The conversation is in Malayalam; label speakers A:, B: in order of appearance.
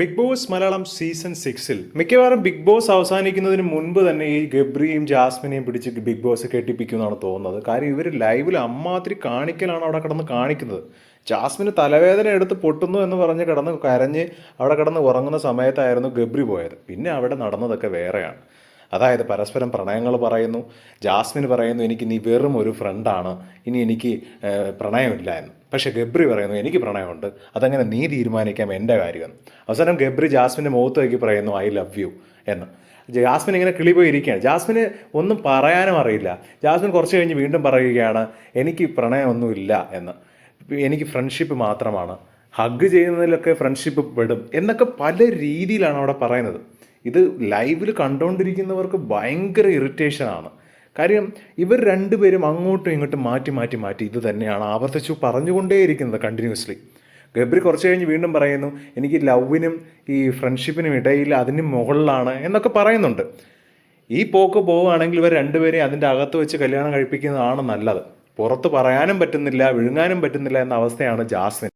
A: ബിഗ് ബോസ് മലയാളം സീസൺ സിക്സിൽ മിക്കവാറും ബിഗ് ബോസ് അവസാനിക്കുന്നതിന് മുൻപ് തന്നെ ഈ ഗബ്രിയും ജാസ്മിനെയും പിടിച്ച് ബിഗ് ബോസ് കെട്ടിപ്പിക്കുമെന്നാണ് തോന്നുന്നത്. കാര്യം ഇവർ ലൈവിൽ അമ്മാതിരി കാണിക്കലാണ് അവിടെ കിടന്ന് കാണിക്കുന്നത്. ജാസ്മിന് തലവേദന എടുത്ത് പൊട്ടുന്നു എന്ന് പറഞ്ഞ് കിടന്ന് കരഞ്ഞ് അവിടെ കിടന്ന് ഉറങ്ങുന്ന സമയത്തായിരുന്നു ഗബ്രി പോയത്. പിന്നെ അവിടെ നടന്നതൊക്കെ വേറെയാണ്. അതായത് പരസ്പരം പ്രണയങ്ങൾ പറയുന്നു. ജാസ്മിൻ പറയുന്നു എനിക്ക് നീ വെറും ഒരു ഫ്രണ്ടാണ് ഇനി എനിക്ക് പ്രണയമില്ല എന്ന്. പക്ഷേ ഗബ്രി പറയുന്നു എനിക്ക് പ്രണയമുണ്ട്. അതങ്ങനെ നീ തീരുമാനിക്കാം എന്റെ കാര്യം. അവസാനം ഗബ്രി ജാസ്മിന്റെ മുഖത്തേക്ക് പറയുന്നു ഐ ലവ് യു എന്ന്. ജാസ്മിൻ ഇങ്ങനെ കിളി പോയി ഇരിക്കുകയാണ്. ജാസ്മിന് ഒന്നും പറയാനും അറിയില്ല. ജാസ്മിൻ കുറച്ച് കഴിഞ്ഞ് വീണ്ടും പറയുകയാണ് എനിക്ക് പ്രണയമൊന്നുമില്ല എന്ന്. എനിക്ക് ഫ്രണ്ട്ഷിപ്പ് മാത്രമാണ്. ഹഗ് ചെയ്യുന്നതിലൊക്കെ ഫ്രണ്ട്ഷിപ്പ് പെടും എന്നൊക്കെ പല രീതിയിലാണ് അവിടെ പറയുന്നത്. ഇത് ലൈവിൽ കണ്ടുകൊണ്ടിരിക്കുന്നവർക്ക് ഭയങ്കര ഇറിറ്റേഷനാണ്. കാര്യം ഇവർ രണ്ടുപേരും അങ്ങോട്ടും ഇങ്ങോട്ടും മാറ്റി മാറ്റി മാറ്റി ഇത് തന്നെയാണ് ആവർത്തിച്ചു പറഞ്ഞുകൊണ്ടേയിരിക്കുന്നത് കണ്ടിന്യൂസ്ലി. ഗബ്രി കുറച്ച് കഴിഞ്ഞ് വീണ്ടും പറയുന്നു എനിക്ക് ലവിനും ഈ ഫ്രണ്ട്ഷിപ്പിനും ഇടയിൽ അതിന് മുകളിലാണ് എന്നൊക്കെ പറയുന്നുണ്ട്. ഈ പോക്ക് പോവുകയാണെങ്കിൽ ഇവർ രണ്ടുപേരെയും അതിന്റെ അകത്ത് വെച്ച് കല്യാണം കഴിപ്പിക്കുന്നതാണ് നല്ലത്. പുറത്ത് പറയാനും പറ്റുന്നില്ല വിഴുങ്ങാനും പറ്റുന്നില്ല എന്ന അവസ്ഥയാണ് ജാസ്മിൻ.